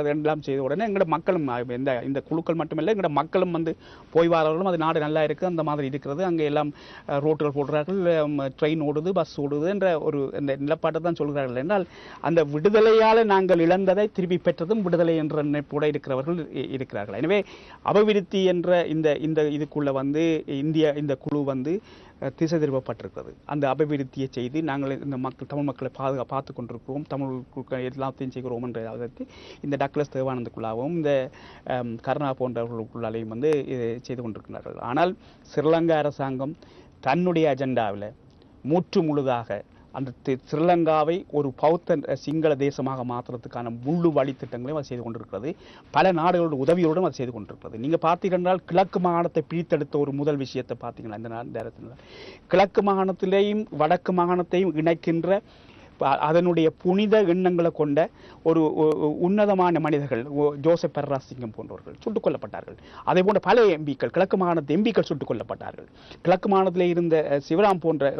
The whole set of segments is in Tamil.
அதெல்லாம் செய்த உடனே எங்களோட மக்களும் இந்த இந்த குழுக்கள் மட்டுமில்லை எங்களோட மக்களும் வந்து போய் வரவர்களும் அது நாடு நல்லா இருக்குது அந்த மாதிரி இருக்கிறது. அங்கே எல்லாம் ரோட்டுகள் போடுறார்கள் ட்ரெயின் ஓடுது பஸ் ஓடுது என்ற ஒரு இந்த நிலப்பாட்டை தான் சொல்கிறார்கள். என்றால் அந்த விடுதலையால் நாங்கள் இழந்ததை திருப்பி பெற்றதும் விடுதலை என்ற நினைப்போட இருக்கிறவர்கள் இருக்கிறார்கள். எனவே அபிவிருத்தி என்ற இந்த இந்த இதுக்குள்ள வந்து இந்திய இந்த குழு வந்து திசை திருப்பப்பட்டிருக்கிறது அந்த அபிவிருத்தியை செய்து நாங்கள் இந்த மக்கள் தமிழ் மக்களை பாதுகா பார்த்து கொண்டிருக்கிறோம் தமிழ் எல்லாத்தையும் செய்கிறோம் என்ற அதற்கு இந்த டக்ளஸ் தேவானந்துக்குள்ளாகவும் இந்த கருணா போன்றவர்களுக்குள்ளாலையும் வந்து இது செய்து கொண்டிருக்கிறார்கள். ஆனால் ஸ்ரீலங்கா அரசாங்கம் தன்னுடைய அஜெண்டாவில் மூற்று முழுதாக அந்த ஸ்ரீலங்காவை ஒரு பௌத்த சிங்கள தேசமாக மாற்றுறதுக்கான முழு வழித்திட்டங்களையும் அது செய்து கொண்டிருக்கிறது. பல நாடுகளோட உதவியோடும் அது செய்து கொண்டிருக்கிறது. நீங்க பார்த்தீங்கன்னா கிழக்கு மாகாணத்தை பிரித்தெடுத்த ஒரு முதல் விஷயத்தை பார்த்தீங்கன்னா இந்த நேரத்தில் கிழக்கு மாகாணத்திலேயும் வடக்கு மாகாணத்தையும் இணைக்கின்ற அதனுடைய புனித எண்ணங்களை கொண்ட ஒரு உன்னதமான மனிதர்கள் ஓ- ஜோசப் பெர்ராசிங்கம் போன்றவர்கள் சுட்டுக் கொல்லப்பட்டார்கள். அதே போன்ற பல எம்பிக்கள் கிழக்கு மாகாணத்து எம்பிக்கள் சுட்டுக் கொல்லப்பட்டார்கள். கிழக்கு மாகாணத்தில் இருந்த சிவராம் போன்ற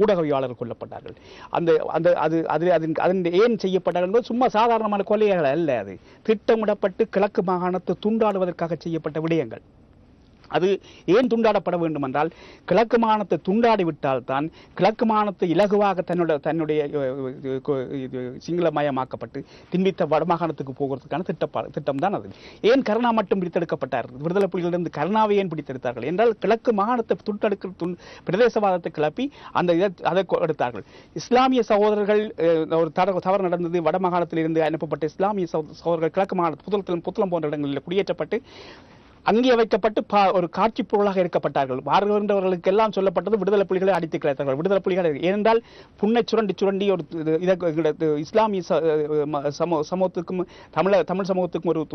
ஊடகவியாளர்கள் கொல்லப்பட்டார்கள். அந்த அந்த அது அது அதன் அதன் ஏன் செய்யப்பட்டார்கள் என்பது சும்மா சாதாரணமான கொலைகள் அல்ல அது. திட்டமிடப்பட்டு கிழக்கு மாகாணத்தை துண்டாடுவதற்காக செய்யப்பட்ட விடயங்கள். அது ஏன் துண்டாடப்பட வேண்டும் என்றால் கிழக்கு மாகாணத்தை துண்டாடி தான் கிழக்கு மாகாணத்தை இலகுவாக தன்னுடைய தன்னுடைய இது, சிங்களமயமாக்கப்பட்டு திண்பித்த வடமாகாணத்துக்கு போகிறதுக்கான திட்டப்பா திட்டம் தான் அது. ஏன் கருணா மட்டும் பிடித்தெடுக்கப்பட்டார்? விடுதலை புலிகளிலிருந்து கருணாவை ஏன் பிடித்தெடுத்தார்கள்? என்றால் கிழக்கு மாகாணத்தை துண்டெடுக்க துண் பிரதேசவாதத்தை கிளப்பி அந்த இதை அதை எடுத்தார்கள். இஸ்லாமிய சகோதரர்கள் ஒரு தவறு நடந்தது வடமாகாணத்திலிருந்து அனுப்பப்பட்ட இஸ்லாமிய சகோதரர்கள் கிழக்கு மாகாண புத்தளத்திலும் புத்தளம் போன்ற இடங்களில் குடியேற்றப்பட்டு அங்கே வைக்கப்பட்டு பா- ஒரு காட்சி பொருளாக இருக்கப்பட்டார்கள் வருகின்றவர்களுக்கெல்லாம் சொல்லப்பட்டது விடுதலை புலிகளை அடித்து கிடைத்தார்கள். விடுதலை புலிகள் ஏனென்றால் புண்ணை சுரண்டி சுரண்டி ஒரு இதை இஸ்லாமிய ச- சமூ சமூகத்துக்கும் தமிழ தமிழ் சமூகத்துக்கும் ஒரு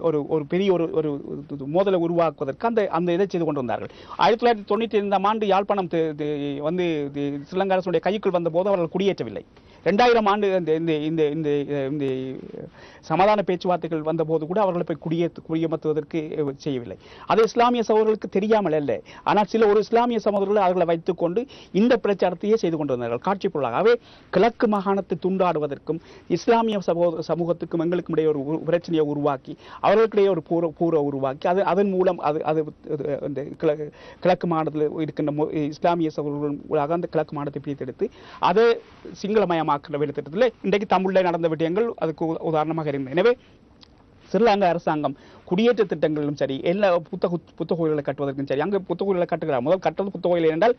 ஒரு ஒரு பெரிய ஒரு ஒரு மோதலை உருவாக்குவதற்கு அந்த அந்த இதை செய்து கொண்டு வந்தார்கள். ஆயிரத்தி தொள்ளாயிரத்தி தொண்ணூற்றி ஐந்தாம் ஆண்டு யாழ்ப்பாணம் வந்து தி- ஸ்ரீலங்கா அரசுடைய கைக்குள் வந்தபோது அவர்கள் குடியேற்றவில்லை. ரெண்டாயிரம் ஆண்டு இந்த இந்த இந்த இந்த இந்த சமாதான பேச்சுவார்த்தைகள் வந்தபோது கூட அவர்களை போய் குடியேற்று குடியமர்த்துவதற்கு செய்ய தெரியவில்லை அது இஸ்லாமிய சகோதரர்களுக்கு தெரியாமல் அல்ல. ஆனால் சில ஒரு இஸ்லாமிய சகோதரர்கள் அவர்களை வைத்துக்கொண்டு இந்த பிரச்சாரத்தையே செய்து கொண்டு வந்தார்கள் காட்சி பொருளாகவே கிழக்கு மாகாணத்தை துண்டாடுவதற்கும் இஸ்லாமிய சகோதர சமூகத்துக்கும் எங்களுக்கும் இடையே ஒரு பிரச்சனையை உருவாக்கி அவர்களுக்கிடையே ஒரு பூர பூர உருவாக்கி அது அதன் மூலம் அது அது இந்த கிழக்கு மாநிலத்தில் இருக்கின்ற இஸ்லாமிய சகோதரர்கள் அந்த கிழக்கு மாநிலத்தை பிரித்தெடுத்து அதை சிங்களமயமாக்குற வெளித்திட்டத்தில் இன்றைக்கு தமிழில் நடந்த விடயங்கள் அதுக்கு உதாரணமாக இருந்தது எனவே ஸ்ரீலங்கா அரசாங்கம் குடியேற்ற திட்டங்களிலும் சரி எல்லா புத்தக புத்த கோயில்களை கட்டுவதற்கும் சரி அங்கே புத்த கோயில்களை கட்டுகிறார். முதல் கட்டுறது புத்த கோயில் என்றால்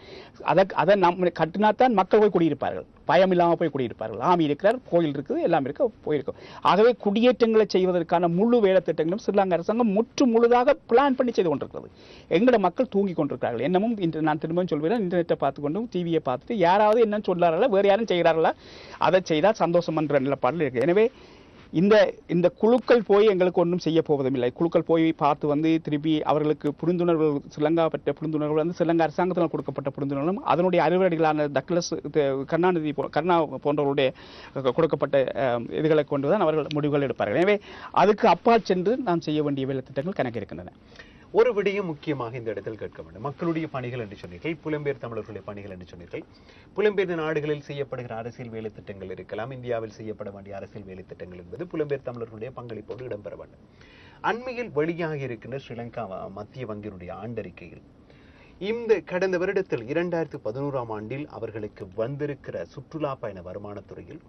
அதை அதை நம் கட்டினாத்தான் மக்கள் போய் குடியிருப்பார்கள். பயம் இல்லாமல் போய் குடியிருப்பார்கள். ஆமி இருக்கிறார் கோயில் இருக்குது எல்லாம் இருக்கு போயிருக்கும். ஆகவே குடியேற்றங்களை செய்வதற்கான முழு வேலை திட்டங்களும் ஸ்ரீலங்கா அரசாங்கம் முற்று முழுதாக பிளான் பண்ணி செய்து கொண்டிருக்கிறது. எங்களோட மக்கள் தூங்கி கொண்டிருக்கிறார்கள். என்னமும் இன்று நான் திரும்பவும் சொல்வேன் இன்டர்நெட்டை பார்த்துக்கொண்டும் டிவியை பார்த்துட்டு யாராவது என்ன சொல்றார்களா வேறு யாரும் செய்கிறார்களா அதை செய்தால் சந்தோஷம் என்ற நிலப்பாடில் இருக்குது எனவே இந்த இந்த குழுக்கள் போய் எங்களுக்கு ஒன்றும் செய்ய போவதும் இல்லை குழுக்கள் போய் பார்த்து வந்து திருப்பி அவர்களுக்கு புரிந்துணர்வு ஸ்ரீலங்கா பெற்ற புரிந்துணர்வு வந்து ஸ்ரீலங்கா அரசாங்கத்தினால் கொடுக்கப்பட்ட புரிந்துணர்வும் அதனுடைய அறுவடைகளான டக்ளஸ் கருணாநிதி கருணா போன்றவருடைய கொடுக்கப்பட்ட இதுகளை கொண்டு தான் அவர்கள் முடிவுகள் எடுப்பார்கள். எனவே அதுக்கு அப்பால் சென்று நாம் செய்ய வேண்டிய வேலை திட்டங்கள் கணக்கு இருக்கின்றன ஒரு விடயம் முக்கியமாக இந்த இடத்தில் கேட்க வேண்டும். மக்களுடைய பணிகள் என்று சொன்னீர்கள் புலம்பெயர் தமிழர்களுடைய பணிகள் என்று சொன்னீர்கள். புலம்பெயர் நாடுகளில் செய்யப்படுகிற அரசியல் வேலை திட்டங்கள் இருக்கலாம் இந்தியாவில் செய்யப்பட வேண்டிய அரசியல் வேலை திட்டங்கள் என்பது புலம்பெயர் தமிழர்களுடைய பங்களிப்போடு இடம்பெற வேண்டும். அண்மையில் வெளியாக இருக்கின்ற ஸ்ரீலங்கா மத்திய வங்கியினுடைய ஆண்டறிக்கையில் இந்த கடந்த வருடத்தில் இரண்டாயிரத்து பதினோராம் ஆண்டில் அவர்களுக்கு வந்திருக்கிற சுற்றுலா பயண வருமானத்துறையில்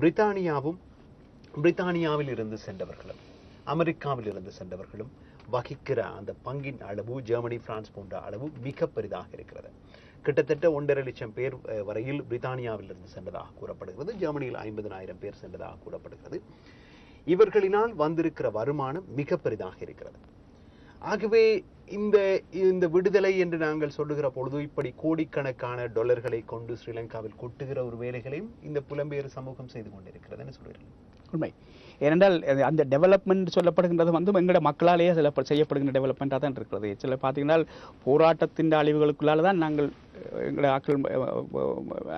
பிரித்தானியாவும் பிரித்தானியாவில் இருந்து சென்றவர்களும் அமெரிக்காவில் இருந்து சென்றவர்களும் வகிக்கிற அந்த பங்கின் அளவு ஜெர்மனி பிரான்ஸ் போன்ற அளவு மிக பெரிதாக இருக்கிறது. கிட்டத்தட்ட ஒன்றரை லட்சம் பேர் வரையில் பிரித்தானியாவில் இருந்து சென்றதாக கூறப்படுகிறது. ஜெர்மனியில் ஐம்பதனாயிரம் பேர் சென்றதாக கூறப்படுகிறது. இவர்களினால் வந்திருக்கிற வருமானம் மிக பெரிதாக இருக்கிறது. ஆகவே இந்த இந்த விடுதலை என்று நாங்கள் சொல்லுகிற பொழுது இப்படி கோடிக்கணக்கான டாலர்களை கொண்டு ஸ்ரீலங்காவில் கொட்டுகிற ஒரு வேலைகளையும் இந்த புலம்பெயர் சமூகம் செய்து கொண்டிருக்கிறது என்று சொல்கிறேன். உண்மை. ஏனென்றால் அந்த டெவலப்மெண்ட் சொல்லப்படுகின்றது வந்து எங்களோட மக்களாலேயே சில செய்யப்படுகின்ற டெவலப்மெண்ட்டாக தான் இருக்கிறது. சில பார்த்தீங்கன்னா போராட்டத்தின் அழிவுகளுக்குள்ளால் தான் நாங்கள் எங்களோட ஆக்கள்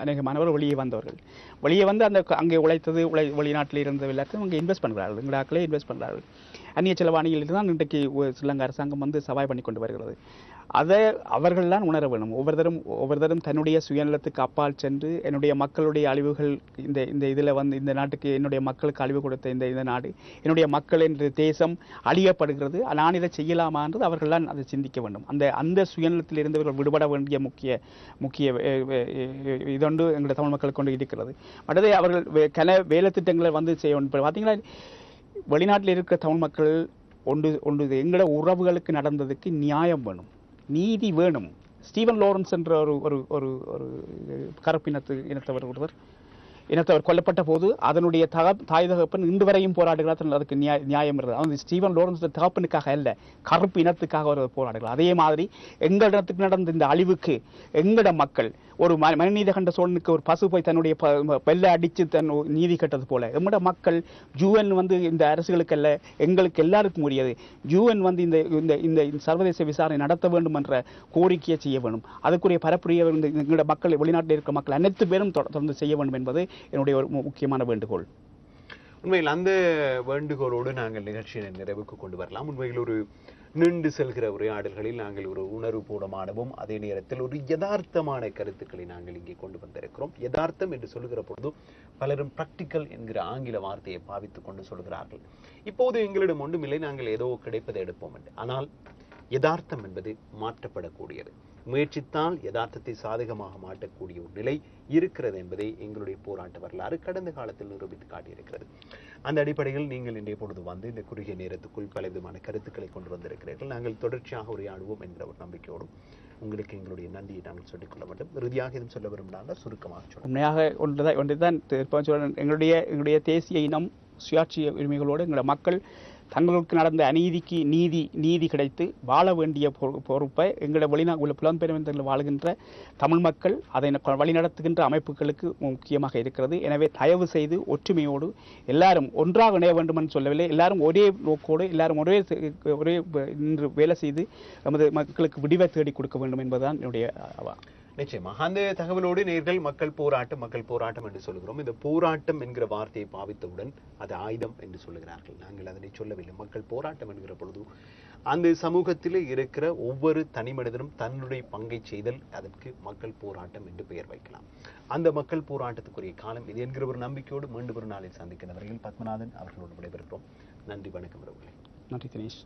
அநேகமானவர் வெளியே வந்தவர்கள். வெளியே வந்து அந்த அங்கே உழைத்தது உழை வெளிநாட்டில் இருந்த எல்லாத்தையும் அங்கே இன்வெஸ்ட் பண்ணுறார்கள் எங்களோட ஆக்களே இன்வெஸ்ட் பண்ணுறார்கள் அந்நிய செலவாணியில் தான் இன்றைக்கு ஒ- ஸ்ரீலங்கா அரசாங்கம் வந்து சவாய் பண்ணி கொண்டு வருகிறது. அதை அவர்கள் தான் உணர வேணும் ஒவ்வொருத்தரும் ஒவ்வொருத்தரும் தன்னுடைய சுயநலத்துக்கு அப்பால் சென்று என்னுடைய மக்களுடைய அழிவுகள் இந்த இந்த இதில் வந்து இந்த நாட்டுக்கு என்னுடைய மக்களுக்கு அழிவு கொடுத்த இந்த இந்த நாடு என்னுடைய மக்கள் என்ற தேசம் அழியப்படுகிறது. நான் இதை செய்யலாமான்றது அவர்கள் தான் அதை சிந்திக்க வேண்டும். அந்த அந்த சுயநலத்தில் இருந்தவர்கள் விடுபட வேண்டிய முக்கிய முக்கிய இதொன்று எங்களுடைய தமிழ் மக்கள் கொண்டு இருக்கிறது. மற்றது அவர்கள் வே- கல வேலை திட்டங்களை வந்து செய்ய வேண்டும். பார்த்தீங்கன்னா வெளிநாட்டில் இருக்கிற தமிழ் மக்கள் ஒன்று ஒன்று எங்களோட உறவுகளுக்கு நடந்ததுக்கு நியாயம் வேணும். நீதி வேணும். ஸ்டீவன் லோரன்ஸ் என்ற ஒரு ஒரு ஒரு ஒரு கருப்பினத்து இனத்தவர் ஒருவர். இனத்தவர் கொல்லப்பட்ட போது அதனுடைய தக தாய் தகப்பன் இன்று வரையும் போராடுகிறார் அதுக்கு நியாய நியாயம் இருந்தது. அவன் ஸ்டீவன் லோரன்ஸ் தகப்பனுக்காக அல்ல கருப்பு இனத்துக்காக ஒரு போராடுகிறார். அதே மாதிரி எங்களிடத்துக்கு நடந்த இந்த அழிவுக்கு எங்கட மக்கள் ஒரு ம- மனித கண்ட சோழனுக்கு ஒரு பசு போய் தன்னுடைய ப- பெல்ல அடித்து தன் நீதி கட்டது போல. நம்மட மக்கள் ஜூஎன் வந்து இந்த அரசுகளுக்கு அல்ல எங்களுக்கு எல்லாருக்கும் உரியது. ஜூஎன் வந்து இந்த இந்த இந்த இந்த சர்வதேச விசாரணை நடத்த வேண்டும் என்ற கோரிக்கையை செய்ய வேண்டும். அதுக்குரிய பரப்புரிய எங்களோட மக்கள் வெளிநாட்டில் இருக்கிற மக்கள் அனைத்து பேரும் தொடர்ந்து செய்ய வேண்டும் என்பது என்னுடைய ஒரு முக்கியமான வேண்டுகோள். உண்மையில் அந்த வேண்டுகோளோடு நாங்கள் நிகழ்ச்சியை நிறைவுக்கு கொண்டு வரலாம். உண்மையில் ஒரு நின்று செல்கிற உரையாடல்களில் நாங்கள் ஒரு உணர்வுபூர்வமானவும் அதே நேரத்தில் ஒரு யதார்த்தமான கருத்துக்களை நாங்கள் இங்கே கொண்டு வந்திருக்கிறோம். யதார்த்தம் என்று சொல்லுகிற பொழுது பலரும் பிராக்டிக்கல் என்கிற ஆங்கில வார்த்தையை பாவித்துக் கொண்டு சொல்கிறார்கள். இப்போது எங்களிடம் ஒன்றுமில்லை நாங்கள் ஏதோ கிடைப்பதை எடுப்போம் என்று. ஆனால் யதார்த்தம் என்பது மாற்றப்படக்கூடியது. முயற்சித்தால் யதார்த்தத்தை சாதகமாக மாட்டக்கூடிய ஒரு நிலை இருக்கிறது என்பதை எங்களுடைய போராட்ட வரலாறு கடந்த காலத்தில் நிரூபித்து காட்டியிருக்கிறது. அந்த அடிப்படையில் நீங்கள் இன்றைய பொழுது வந்து இந்த குறுகிய நேரத்துக்குள் பல விதமான கருத்துக்களை கொண்டு வந்திருக்கிறீர்கள். நாங்கள் தொடர்ச்சியாக உரையாடுவோம் என்ற ஒரு நம்பிக்கையோடும் உங்களுக்கு எங்களுடைய நன்றியை நாங்கள் சொல்லிக்கொள்ள வேண்டும். இறுதியாக எதுவும் சொல்ல விரும்பினாலும் சுருக்கமாக உண்மையாக ஒன்றுதான் ஒன்றுதான் எங்களுடைய எங்களுடைய தேசிய இனம் சுயாட்சிய உரிமைகளோடு எங்களுடைய மக்கள் தங்களுக்கு நடந்த அநீதிக்கு நீதி நீதி கிடைத்து வாழ வேண்டிய பொறுப்பை எங்களுடைய வெளிநா உள்ள புலம்பெயர்ந்தர்கள் வாழ்கின்ற தமிழ் மக்கள் அதை வழிநடத்துகின்ற அமைப்புகளுக்கு முக்கியமாக இருக்கிறது. எனவே தயவு செய்து ஒற்றுமையோடு எல்லாரும் ஒன்றாக இணைய வேண்டும் என்று சொல்லவில்லை. எல்லாரும் ஒரே நோக்கோடு எல்லாரும் ஒரே ஒரே நின்று வேலை செய்து நமது மக்களுக்கு விடிவை தேடி கொடுக்க வேண்டும் என்பதுதான் என்னுடைய நிச்சயமாக அந்த தகவலோடு நேர்கள் மக்கள் போராட்டம் மக்கள் போராட்டம் என்று சொல்கிறோம் இந்த போராட்டம் என்கிற வார்த்தையை பாவித்தவுடன் அது ஆயுதம் என்று சொல்லுகிறார்கள். நாங்கள் அதனை சொல்லவில்லை. மக்கள் போராட்டம் என்கிற பொழுது அந்த சமூகத்தில் இருக்கிற ஒவ்வொரு தனி மனிதனும் தன்னுடைய பங்கை செய்தல் அதற்கு மக்கள் போராட்டம் என்று பெயர் வைக்கலாம். அந்த மக்கள் போராட்டத்துக்குரிய காலம் இது என்கிற ஒரு நம்பிக்கையோடு மீண்டும் ஒரு நாளில் சந்திக்கிற வரையில் பத்மநாதன் அவர்களோடு விடைபெறுகிறோம். நன்றி வணக்கம் நன்றி தினேஷ்.